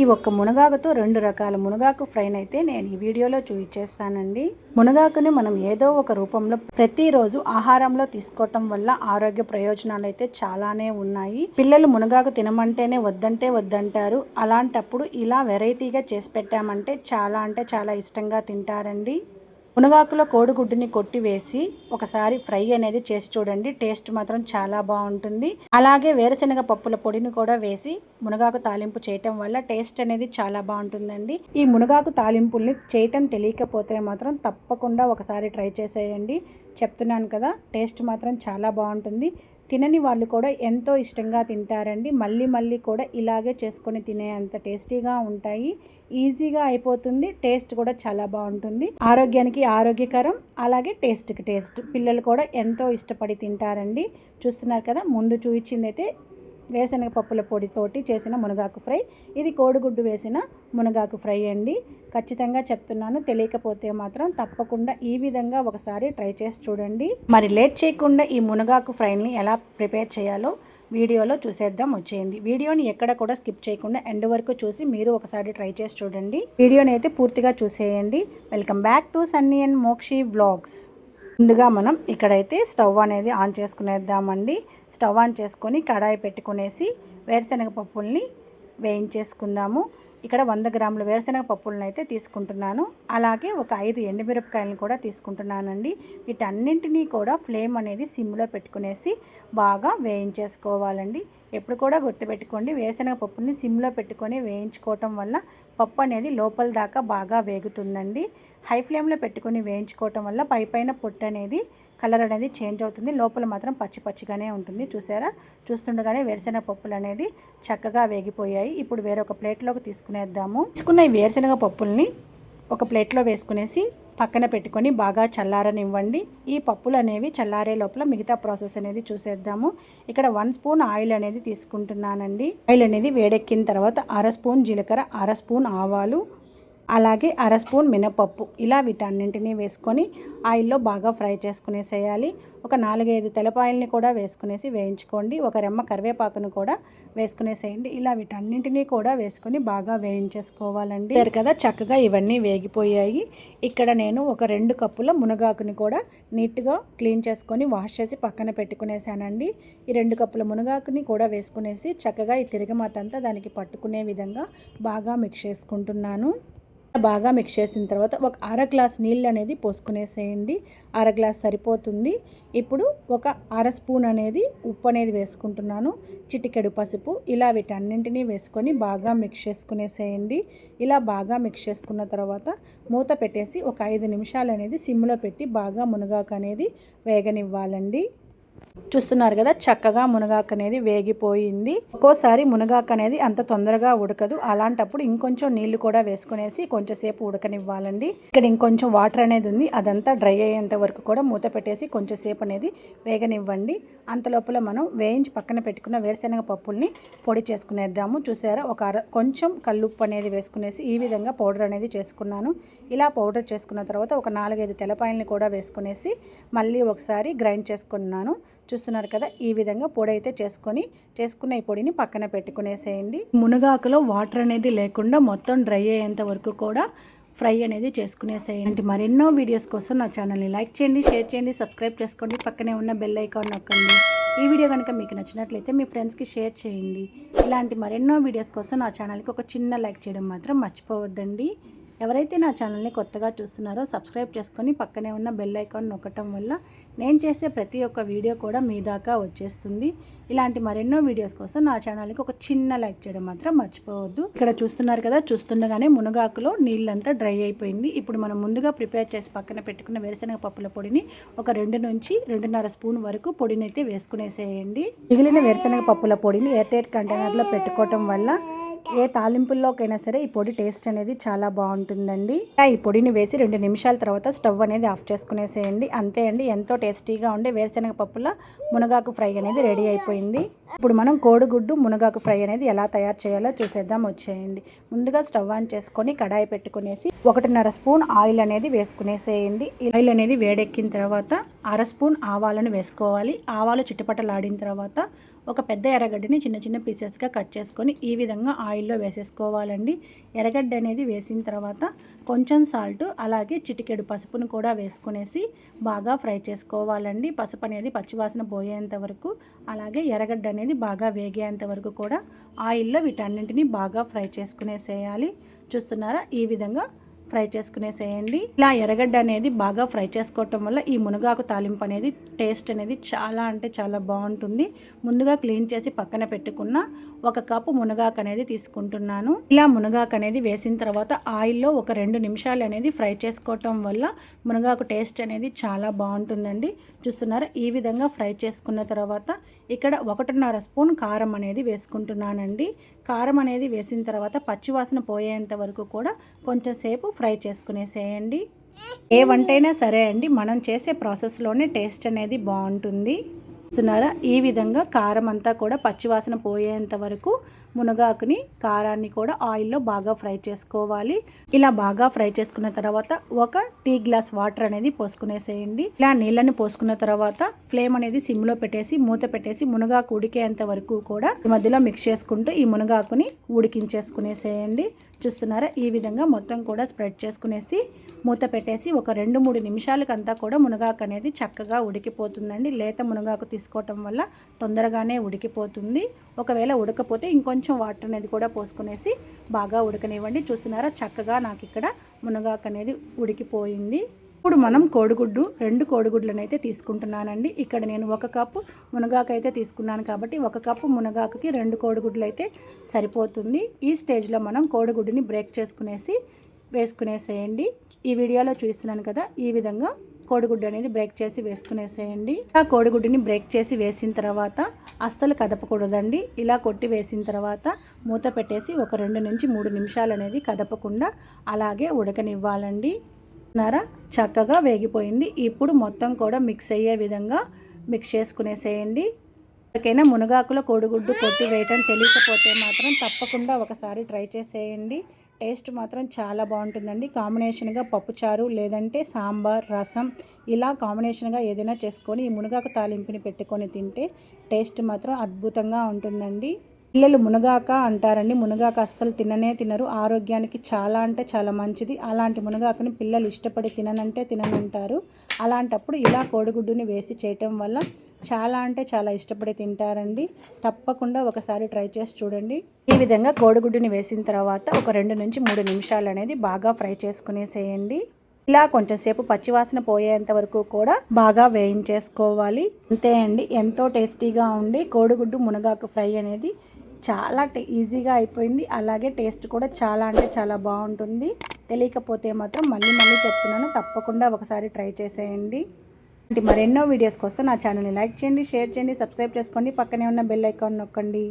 ఈ ఒక్క మునగాకుతో రెండు రకాల మునగాకు ఫ్రైన్ అయితే నేను ఈ వీడియోలో చూపించేస్తానండి మునగాకుని మనం ఏదో ఒక రూపంలో ప్రతిరోజు ఆహారంలో తీసుకోవటం వల్ల ఆరోగ్య ప్రయోజనాలు అయితే చాలానే ఉన్నాయి. పిల్లలు మునగాకు తినమంటేనే వద్దంటే వద్దంటారు. అలాంటప్పుడు ఇలా వెరైటీగా చేసి పెట్టామంటే చాలా అంటే చాలా ఇష్టంగా తింటారండి. మునగాకులో కోడిగుడ్డుని కొట్టి వేసి ఒకసారి ఫ్రై అనేది చేసి చూడండి. టేస్ట్ మాత్రం చాలా బాగుంటుంది. అలాగే వేరుశనగ పప్పుల పొడిని కూడా వేసి మునగాకు తాలింపు చేయటం వల్ల టేస్ట్ అనేది చాలా బాగుంటుందండి. ఈ మునగాకు తాలింపుల్ని చేయటం తెలియకపోతే మాత్రం తప్పకుండా ఒకసారి ట్రై చేసేయండి. చెప్తున్నాను కదా టేస్ట్ మాత్రం చాలా బాగుంటుంది. తినని వాళ్ళు కూడా ఎంతో ఇష్టంగా తింటారండి. మళ్ళీ మళ్ళీ కూడా ఇలాగే చేసుకొని తినే అంత టేస్టీగా ఉంటాయి. ఈజీగా అయిపోతుంది. టేస్ట్ కూడా చాలా బాగుంటుంది. ఆరోగ్యానికి ఆరోగ్యకరం అలాగే టేస్ట్కి టేస్ట్. పిల్లలు కూడా ఎంతో ఇష్టపడి తింటారండి. చూస్తున్నారు కదా ముందు చూపించింది అయితే వేరుశనగ పప్పుల పొడితోటి చేసిన మునగాకు ఫ్రై. ఇది కోడిగుడ్డు వేసిన మునగాకు ఫ్రై అండి. ఖచ్చితంగా చెప్తున్నాను. తెలియకపోతే మాత్రం తప్పకుండా ఈ విధంగా ఒకసారి ట్రై చేసి చూడండి. మరి లేట్ చేయకుండా ఈ మునగాకు ఫ్రైని ఎలా ప్రిపేర్ చేయాలో వీడియోలో చూసేద్దాం వచ్చేయండి. వీడియోని ఎక్కడ కూడా స్కిప్ చేయకుండా ఎండ్ వరకు చూసి మీరు ఒకసారి ట్రై చేసి చూడండి. వీడియోని అయితే పూర్తిగా చూసేయండి. Welcome back to Sunny and Mokshi vlogs. ముందుగా మనం ఇక్కడైతే స్టవ్ అనేది ఆన్ చేసుకునేద్దామండి. స్టవ్ ఆన్ చేసుకొని కడాయి పెట్టుకునేసి వేరుశనగ పప్పుల్ని వేయించేసుకుందాము. ఇక్కడ వంద గ్రాముల వేరుశనగ పప్పులను అయితే తీసుకుంటున్నాను. అలాగే ఒక ఐదు ఎండుమిరపకాయలను కూడా తీసుకుంటున్నానండి. వీటన్నింటినీ కూడా ఫ్లేమ్ అనేది సిమ్లో పెట్టుకునేసి బాగా వేయించేసుకోవాలండి. ఎప్పుడు కూడా గుర్తుపెట్టుకోండి వేరుశనగ పప్పుని సిమ్లో పెట్టుకొని వేయించుకోవటం వల్ల పప్పు అనేది లోపల దాకా బాగా వేగుతుందండి. హై ఫ్లేమ్లో పెట్టుకొని వేయించుకోవటం వల్ల పైపైన పొట్టు అనేది కలర్ అనేది చేంజ్ అవుతుంది. లోపల మాత్రం పచ్చి పచ్చిగానే ఉంటుంది. చూసారా? చూస్తుండగానే వేరుశెనగ పప్పులు అనేది చక్కగా వేగిపోయాయి. ఇప్పుడు వేరొక ప్లేట్లోకి తీసుకునేద్దాము. తీసుకున్న ఈ వేరుశెనగ పప్పుల్ని ఒక ప్లేట్లో వేసుకునేసి పక్కన పెట్టుకొని బాగా చల్లారనివ్వండి. ఈ పప్పులు అనేవి చల్లారే లోపల మిగతా ప్రాసెస్ అనేది చూసేద్దాము. ఇక్కడ వన్ స్పూన్ ఆయిల్ అనేది తీసుకుంటున్నానండి. ఆయిల్ అనేది వేడెక్కిన తర్వాత అర స్పూన్ జీలకర్ర అర స్పూన్ ఆవాలు అలాగే అర స్పూన్ మినపప్పు. ఇలా వీటన్నింటినీ వేసుకొని ఆయిల్లో బాగా ఫ్రై చేసుకునేసేయాలి. ఒక నాలుగైదు తెలపాయల్ని కూడా వేసుకునేసి వేయించుకోండి. ఒక రెమ్మ కరివేపాకును కూడా వేసుకునేసేయండి. ఇలా వీటన్నింటినీ కూడా వేసుకొని బాగా వేయించేసుకోవాలండి. సరే కదా చక్కగా ఇవన్నీ వేగిపోయాయి. ఇక్కడ నేను ఒక రెండు కప్పుల మునగాకుని కూడా నీట్గా క్లీన్ చేసుకొని వాష్ చేసి పక్కన పెట్టుకునేసానండి. ఈ రెండు కప్పుల మునగాకుని కూడా వేసుకునేసి చక్కగా ఈ తిరగమాతంతా దానికి పట్టుకునే విధంగా బాగా మిక్స్ చేసుకుంటున్నాను. బాగా మిక్స్ చేసిన తర్వాత ఒక అర గ్లాస్ నీళ్ళు అనేది పోసుకునేసేయండి. అర గ్లాస్ సరిపోతుంది. ఇప్పుడు ఒక అర స్పూన్ అనేది ఉప్పు అనేది వేసుకుంటున్నాను. చిటికెడు పసుపు ఇలా వీటన్నింటినీ వేసుకొని బాగా మిక్స్ చేసుకునేసేయండి. ఇలా బాగా మిక్స్ చేసుకున్న తర్వాత మూత పెట్టేసి ఒక ఐదు నిమిషాలు అనేది సిమ్లో పెట్టి బాగా మునగాకు అనేది వేగనివ్వాలండి. చూస్తున్నారు కదా చక్కగా మునగాకు అనేది వేగిపోయింది. ఒక్కోసారి మునగాకు అనేది అంత తొందరగా ఉడకదు. అలాంటప్పుడు ఇంకొంచెం నీళ్ళు కూడా వేసుకునేసి కొంచెంసేపు ఉడకనివ్వాలండి. ఇక్కడ ఇంకొంచెం వాటర్ అనేది ఉంది. అదంతా డ్రై అయ్యేంత వరకు కూడా మూత పెట్టేసి కొంచెంసేపు అనేది వేగనివ్వండి. అంత లోపల మనం వేయించి పక్కన పెట్టుకున్న వేరుశనగ పప్పుల్ని పొడి చేసుకునేద్దాము. చూసారా? ఒక అర కొంచెం కల్లుప్పు అనేది వేసుకునేసి ఈ విధంగా పౌడర్ అనేది చేసుకున్నాను. ఇలా పౌడర్ చేసుకున్న తర్వాత ఒక నాలుగైదు తెలపాయలని కూడా వేసుకునేసి మళ్ళీ ఒకసారి గ్రైండ్ చేసుకున్నాను. చూస్తున్నారు కదా ఈ విధంగా పొడి అయితే చేసుకొని చేసుకున్న ఈ పొడిని పక్కన పెట్టుకునేసేయండి. మునగాకులో వాటర్ అనేది లేకుండా మొత్తం డ్రై అయ్యేంత వరకు కూడా ఫ్రై అనేది చేసుకునేసేయండి. మరెన్నో వీడియోస్ కోసం నా ఛానల్ని లైక్ చేయండి షేర్ చేయండి సబ్స్క్రైబ్ చేసుకోండి పక్కనే ఉన్న బెల్ ఐకాన్ నొక్కండి. ఈ వీడియో కనుక మీకు నచ్చినట్లయితే మీ ఫ్రెండ్స్కి షేర్ చేయండి. ఇలాంటి మరెన్నో వీడియోస్ కోసం నా ఛానల్కి ఒక చిన్న లైక్ చేయడం మాత్రం మర్చిపోవద్దండి. ఎవరైతే నా ఛానల్ని కొత్తగా చూస్తున్నారో సబ్స్క్రైబ్ చేసుకొని పక్కనే ఉన్న బెల్ ఐకాన్ నొక్కటం వల్ల నేను చేసే ప్రతి ఒక్క వీడియో కూడా మీ దాకా వచ్చేస్తుంది. ఇలాంటి మరెన్నో వీడియోస్ కోసం నా ఛానల్కి ఒక చిన్న లైక్ చేయడం మాత్రం మర్చిపోవద్దు. ఇక్కడ చూస్తున్నారు కదా చూస్తుండగానే మునగాకులో నీళ్ళంతా డ్రై అయిపోయింది. ఇప్పుడు మనం ముందుగా ప్రిపేర్ చేసి పక్కన పెట్టుకున్న వేరుశనగ పప్పుల పొడిని ఒక రెండు నుంచి రెండున్నర స్పూన్ వరకు పొడిని అయితే వేసుకునేసేయండి. మిగిలిన వేరుశనగ పప్పుల పొడిని ఎయిర్టైట్ కంటైనర్లో పెట్టుకోవటం వల్ల ఏ తాలింపుల్లోకైనా సరే ఈ పొడి టేస్ట్ అనేది చాలా బాగుంటుందండి. ఈ పొడిని వేసి రెండు నిమిషాల తర్వాత స్టవ్ అనేది ఆఫ్ చేసుకునేసేయండి. అంతే అండి ఎంతో టేస్టీగా ఉండే వేరుశనగ పప్పుల మునగాకు ఫ్రై అనేది రెడీ అయిపోయింది. ఇప్పుడు మనం కోడిగుడ్డు మునగాకు ఫ్రై అనేది ఎలా తయారు చేయాలో చూసేద్దాం వచ్చేయండి. ముందుగా స్టవ్ ఆన్ చేసుకొని కడాయి పెట్టుకునేసి ఒకటిన్నర స్పూన్ ఆయిల్ అనేది వేసుకునేసేయండి. ఆయిల్ అనేది వేడెక్కిన తర్వాత అర స్పూన్ ఆవాలను వేసుకోవాలి. ఆవాలు చిట్టుపట్టలాడిన తర్వాత ఒక పెద్ద ఎర్రగడ్డని చిన్న చిన్న పీసెస్గా కట్ చేసుకొని ఈ విధంగా ఆయిల్లో వేసేసుకోవాలండి. ఎర్రగడ్డ అనేది వేసిన తర్వాత కొంచెం సాల్ట్ అలాగే చిటికెడు పసుపును కూడా వేసుకునేసి బాగా ఫ్రై చేసుకోవాలండి. పసుపు అనేది పచ్చివాసన పోయేంత వరకు అలాగే ఎర్రగడ్డ అనేది బాగా వేగేంత వరకు కూడా ఆయిల్లో వీటన్నింటినీ బాగా ఫ్రై చేసుకునేసేయాలి. చూస్తున్నారా? ఈ విధంగా ఫ్రై చేసుకునేసేయండి. ఇలా ఎర్రగడ్డ అనేది బాగా ఫ్రై చేసుకోవటం వల్ల ఈ మునగాకు తాలింపు అనేది టేస్ట్ అనేది చాలా అంటే చాలా బాగుంటుంది. ముందుగా క్లీన్ చేసి పక్కన పెట్టుకున్న ఒక కప్పు మునగాకు అనేది తీసుకుంటున్నాను. ఇలా మునగాకు అనేది వేసిన తర్వాత ఆయిల్లో ఒక రెండు నిమిషాలు అనేది ఫ్రై చేసుకోవటం వల్ల మునగాకు టేస్ట్ అనేది చాలా బాగుంటుందండి. చూస్తున్నారా? ఈ విధంగా ఫ్రై చేసుకున్న తర్వాత ఇక్కడ ఒకటిన్నర స్పూన్ కారం అనేది వేసుకుంటున్నానండి. కారం అనేది వేసిన తర్వాత పచ్చివాసన పోయేంత వరకు కూడా కొంచెం సేపు ఫ్రై చేసుకునేసేయండి. ఏ వంటైనా సరే అండి మనం చేసే ప్రాసెస్లోనే టేస్ట్ అనేది బాగుంటుంది. చూస్తున్నారా? ఈ విధంగా కారం అంతా కూడా పచ్చివాసన పోయేంత వరకు మునగాకుని కారాన్ని కూడా ఆయిల్లో బాగా ఫ్రై చేసుకోవాలి. ఇలా బాగా ఫ్రై చేసుకున్న తర్వాత ఒక టీ గ్లాస్ వాటర్ అనేది పోసుకునేసేయండి. ఇలా నీళ్ళని పోసుకున్న తర్వాత ఫ్లేమ్ అనేది సిమ్లో పెట్టేసి మూత పెట్టేసి మునగాకు ఉడికేంత వరకు కూడా ఈ మధ్యలో మిక్స్ చేసుకుంటూ ఈ మునగాకుని ఉడికించేసుకునేసేయండి. చూస్తున్నారా? ఈ విధంగా మొత్తం కూడా స్ప్రెడ్ చేసుకునేసి మూత పెట్టేసి ఒక రెండు మూడు నిమిషాలకంతా కూడా మునగాకు అనేది చక్కగా ఉడికిపోతుందండి. లేత మునగాకు తీసుకోవటం వల్ల తొందరగానే ఉడికిపోతుంది. ఒకవేళ ఉడకపోతే ఇంకొంచెం కొంచెం వాటర్ అనేది కూడా పోసుకునేసి బాగా ఉడకనివ్వండి. చూస్తున్నారా? చక్కగా నాకు ఇక్కడ మునగాకు అనేది ఉడికిపోయింది. ఇప్పుడు మనం కోడిగుడ్డు రెండు కోడిగుడ్లను అయితే తీసుకుంటున్నానండి. ఇక్కడ నేను ఒక కప్పు మునగాకు అయితే తీసుకున్నాను కాబట్టి ఒక కప్పు మునగాకుకి రెండు కోడిగుడ్లు అయితే సరిపోతుంది. ఈ స్టేజ్లో మనం కోడిగుడ్డుని బ్రేక్ చేసుకునేసి వేసుకునేసేయండి. ఈ వీడియోలో చూస్తున్నాను కదా ఈ విధంగా కోడిగుడ్డు అనేది బ్రేక్ చేసి వేసుకునేసేయండి. ఆ కోడిగుడ్డుని బ్రేక్ చేసి వేసిన తర్వాత అస్సలు కదపకూడదండి. ఇలా కొట్టి వేసిన తర్వాత మూత పెట్టేసి ఒక రెండు నుంచి మూడు నిమిషాలు అనేది కదపకుండా అలాగే ఉడకనివ్వాలండి. నర చక్కగా వేగిపోయింది. ఇప్పుడు మొత్తం కూడా మిక్స్ అయ్యే విధంగా మిక్స్ చేసుకునేసేయండి. ఎవరికైనా మునగాకులో కోడిగుడ్డు కొట్టి వేయటం తెలియకపోతే మాత్రం తప్పకుండా ఒకసారి ట్రై చేసేయండి. టేస్ట్ మాత్రం చాలా బాగుంటుందండి. కాంబినేషన్గా పప్పుచారు లేదంటే సాంబార్ రసం ఇలా కాంబినేషన్గా ఏదైనా చేసుకొని ఈ మునగాకు తాలింపుని పెట్టుకొని తింటే టేస్ట్ మాత్రం అద్భుతంగా ఉంటుందండి. పిల్లలు మునగాక అంటారండి. మునగాక అస్సలు తిననే తినరు. ఆరోగ్యానికి చాలా అంటే చాలా మంచిది. అలాంటి మునగాకుని పిల్లలు ఇష్టపడి తిననంటే తిననంటారు. అలాంటప్పుడు ఇలా కోడిగుడ్డుని వేసి చేయటం వల్ల చాలా అంటే చాలా ఇష్టపడి తింటారండి. తప్పకుండా ఒకసారి ట్రై చేసి చూడండి. ఈ విధంగా కోడిగుడ్డుని వేసిన తర్వాత ఒక రెండు నుంచి మూడు నిమిషాలు అనేది బాగా ఫ్రై చేసుకునేసేయండి. ఇలా కొంచెంసేపు పచ్చివాసన పోయేంత వరకు కూడా బాగా వేయించేసుకోవాలి. అంతే అండి. ఎంతో టేస్టీగా ఉండి కోడిగుడ్డు మునగాకు ఫ్రై అనేది చాలా ఈజీగా అయిపోయింది. అలాగే టేస్ట్ కూడా చాలా అంటే చాలా బాగుంటుంది. తెలియకపోతే మాత్రం మళ్ళీ మళ్ళీ చెప్తున్నాను. తప్పకుండా ఒకసారి ట్రై చేసేయండి. మరెన్నో వీడియోస్ కోసం నా ఛానల్ని లైక్ చేయండి షేర్ చేయండి సబ్స్క్రైబ్ చేసుకోండి. పక్కనే ఉన్న బెల్ ఐకాన్ నొక్కండి.